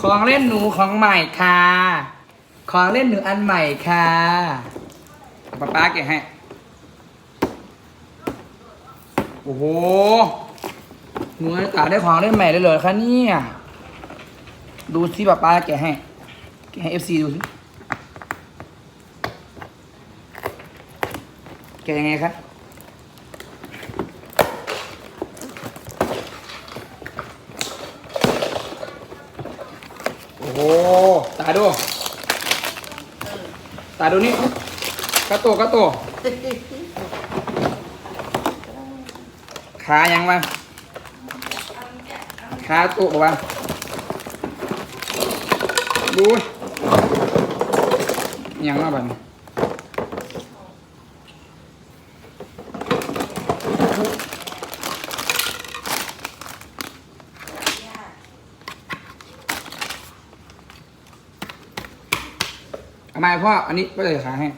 ของเล่นหนูของใหม่ค่ะ ของเล่นหนูอันใหม่ค่ะป๊าป๊าแกให้ โอ้โห หนูตาได้ของเล่นใหม่เลยเหรอคะเนี่ย ดูสิป๊าป๊าแกให้ แกให้เอฟซีดูสิแกยังไงครับ โอ้โห ตาดู ตาดูนี่กระโตกระโตขายังวะขาตุกวะดูยังมาบัดนเอางาให้พ่ออันนี้ก็จะขาให้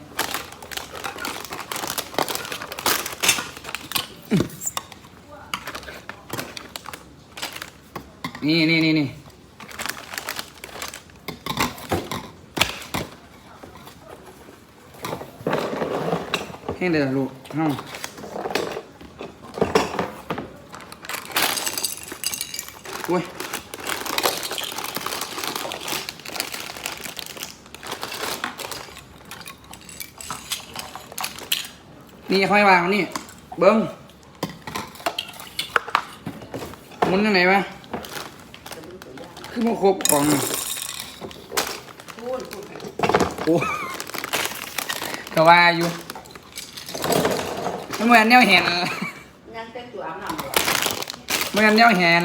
นี่นี่นี่นี่ให้เดือดลูกห้องอุ้ย นี่ค่อยวางนี่ เบิ้งหมุนยังไงวะคือมันครบของโอ้ก็ว่าอยู่มันเหมือนแนวเห็นยังเต็มตัวอาบน้ำอยู่เหมือนแนวเห็น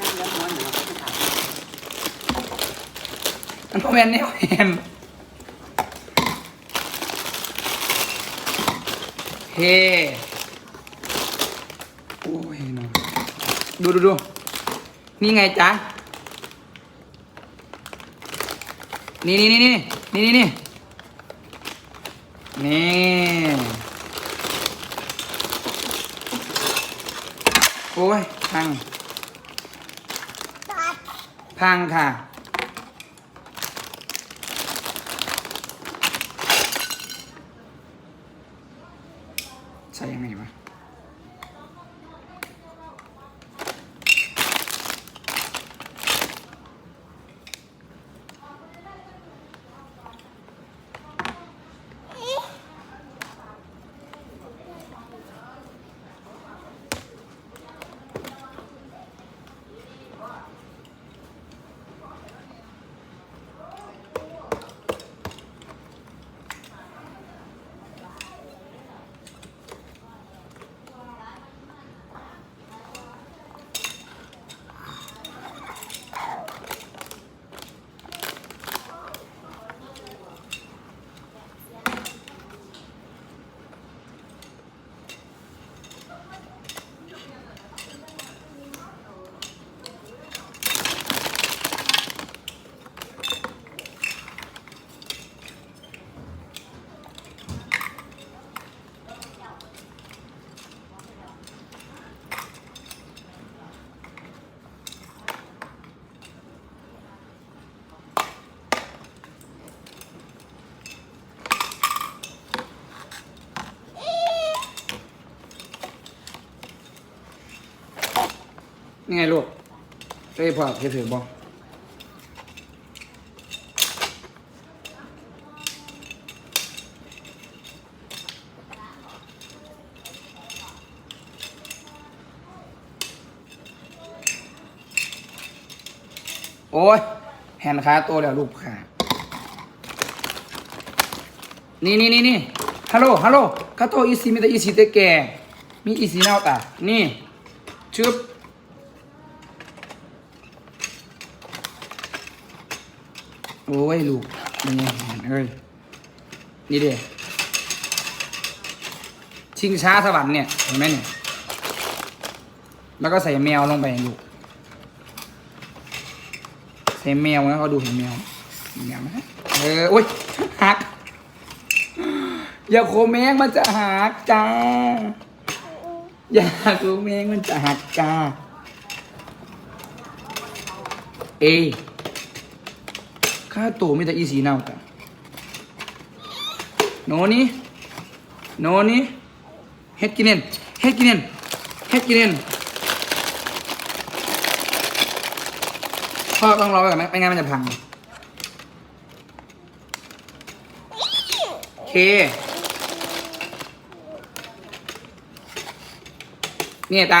ยังเลี้ยงหัวหนาวก็ไม่ทมันเหมือนแนวเห็น คโอ้ยนดูดูดูนี่ไงจ๊ะ นี่นี่นี่นี่นี่นี่นี่โอ้ยพัง พังค่ะ ใส่ยังไงวะ นี่ไงลูกเอ้ยพ่อเทถือบ้องโอ้ยแหนขาโตแล้วลูกขานี่นี่นี่นี่ฮัลโหลฮัลโหลคาโตอีซีมีแต่อีซีแต่แก่ มีอีซีเน่าตานี่ชึบ โอ้ยลูกนี่เอ้ยนี่เด้ชิงช้าสวรรค์เนี่ยเห็นไหมเนี่ยแล้วก็ใส่แมวลงไปลูกใส่แมวนะเขาดูเห็นแมวเห็นแมวไหมเออโอ้ยหักอย่าโคแมงมันจะหักจ้าอย่าโคแมงมันจะหักจ้าเอ ค่าตัวไมีแต่อีสีเน่าแต่โนนี่โนนี่เฮ็ดกินเนนเฮ็ดกินเนนเฮ็ดกินเนนพ่อต้องรอไว้ก่อนไหมไม่งั้นมันจะพังโอเคเนี่ยตา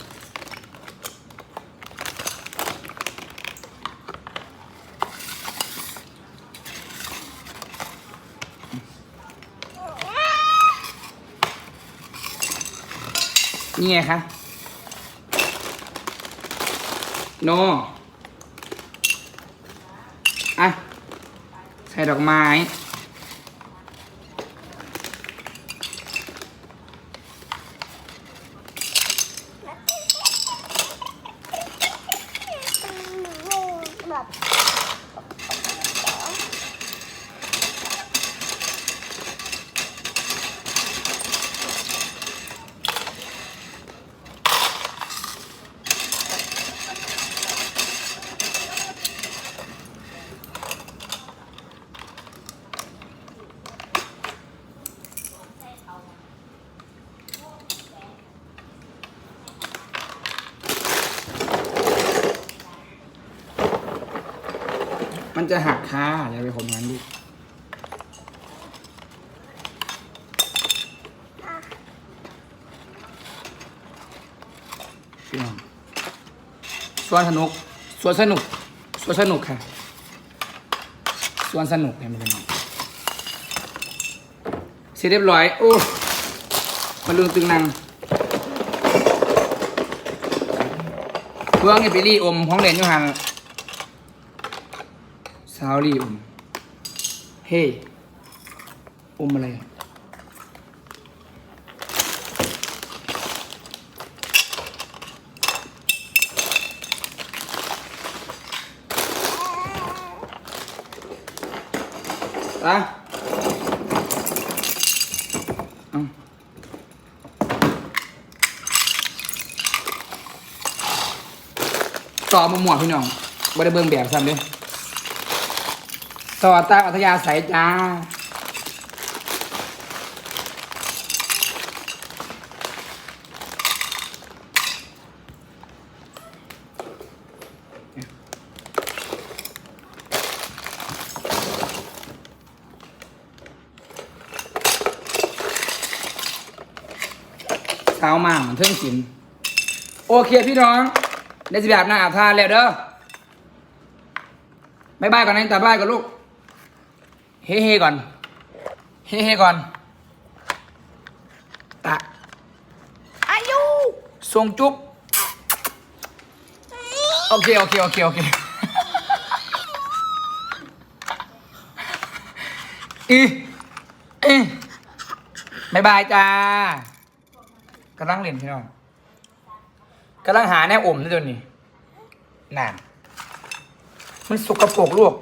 นี่ไงคะ โน อะ ใส่ดอกไม้แบบ จะหักค่าอย่าไปข่มงั้นลูกพี่น้องสวนสนุกสวนสนุกสวนสนุกค่ะสวนสนุกเนี่ยมันเป็นไงเสร็จเรียบร้อย โอ้มาลืมตึงนังเพื่อนไงไปรีอมของเด่นอยู่หัน สาวรีอมเฮ้อมอะไรอะอะเอาต่อมาหมวดพี่น้องบ่ได้เบิ่งแบบซ้ำเด้ ต่อตามอัธยาศัยจ้าเช้ามาเหมือนเทิงกิน โอเคพี่น้อง ได้สิแบบหน้าอาบทานแล้วเด้อบายบายก่อนนะตาบายก่อนลูก เฮ้เฮ้ก่อนเฮ้เฮ้ก่อน ตะ อายุส่งจุ๊บ โอเค โอเค โอเค โอเคอีอีบายบายจ้ากำลังเล่นพี่น้องกำลังหาแนวอมนี่ตัวนี้นั่นมันสกปรกลวก